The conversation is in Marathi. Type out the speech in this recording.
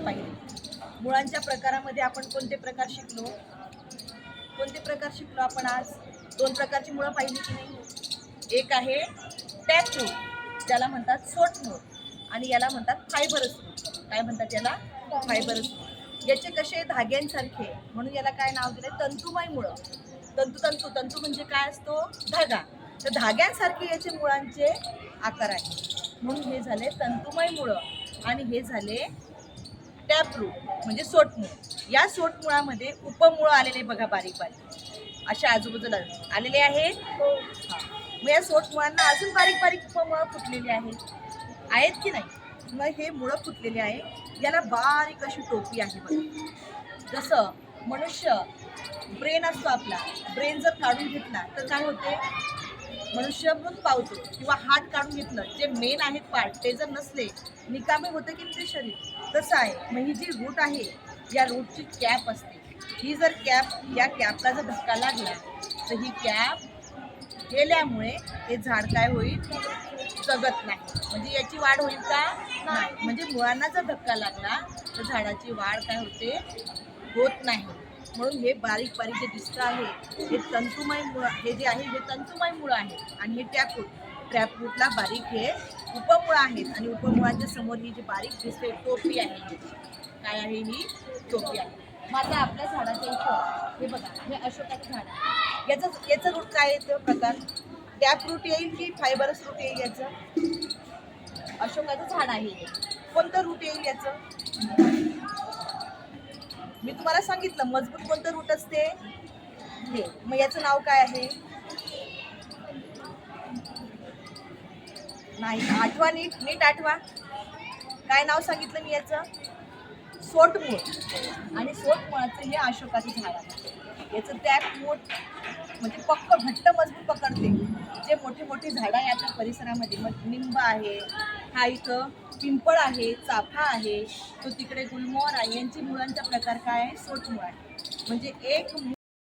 पाहिजे. मुळांच्या प्रकारामध्ये आपण कोणते प्रकार शिकलो? कोणते प्रकार शिकलो आपण आज? दोन प्रकारची मुळं पाहिली की नाही? एक आहे टॅप मूळ ज्याला म्हणतात सोट मूळ आणि याला म्हणतात फायबरस मूळ काय म्हणतात याला? फायबरस मूळ याचे कसे धाग्यांसारखे म्हणून याला काय नाव दिलं तंतुमय मुळं. तंतू तंतू. तंतू म्हणजे काय असतो? धागा. तर धाग्यांसारखे याचे मुळांचे आकार आहे म्हणून हे झाले तंतुमय मुळं. आणि हे झाले टॅप रूट म्हणजे सोटमूळ. या सोटमुळामध्ये उपमुळं आलेले बघा बारीक बारीक अशा आजूबाजूला आलेले आहेत मग या सोटमुळांना अजून बारीक बारीक उपमुळं फुटलेली आहेत आहेत की नाही? मग हे मुळं फुटलेले आहे. याला बारीक अशी टोपी आहे बघा. जसं मनुष्य ब्रेन असतो आपला ब्रेन जर काढून घेतला तर काय होते? मनुष्य पावतो किंवा हात काढून घेतलं जे मेन आहेत पार्ट ते जर नसले निकामी होतं की ते शरीर. तसं आहे. मग ही जी रूट आहे या रूटची कॅप असते. ही जर कॅप या कॅपला जर धक्का लागला तर ही कॅप गेल्यामुळे हे झाड काय होईल? जगत नाही. म्हणजे याची वाढ होईल का? नाही. म्हणजे मुळांना जर धक्का लागला तर झाडाची वाढ काय होते? होत नाही. म्हणून हे बारीक बारीक जे दिसतं आहे हे तंतुमय मुळं हे जे आहे हे तंतुमय मुळं आहेत आणि हे ट्रॅपरूट ट्रॅपरूटला बारीक हे उपमुळं आहेत. आणि उपमुळांच्या समोर ही जी बारीक दिसते टोपी आहे. काय आहे ही? टोपी आहे. मग आता आपल्या झाडाच्या इथं हे बघा हे अशोकाचं झाड आहे. याचं याचं रूट काय येतं प्रकार? टॅप रूट येईल की फायबरस रूट येईल याचं? अशोकाचं झाड आहे. कोणतं रूट येईल याचं? मी तुम्हाला सांगितलं मजबूत कोणतं रूट असते? हे मग याचं नाव काय आहे? नाही आठवा नीट नीट आठवा. काय नाव सांगितलं मी याचं? सोटमूळ. आणि सोटमुळाचं हे अशोकाचं झाड आहे. याचं त्याग मोठ म्हणजे पक्क घट्ट मजबूत पकडते. जे मोठे मोठे झाडं आहे आपल्या परिसरामध्ये मग निंब आहे हा इथं पिंपळ आहे चाफा आहे. तो तिकडे गुलमोहर आहे. यांची मुळांचा प्रकार काय आहे? सोटमुळ आहे. म्हणजे एक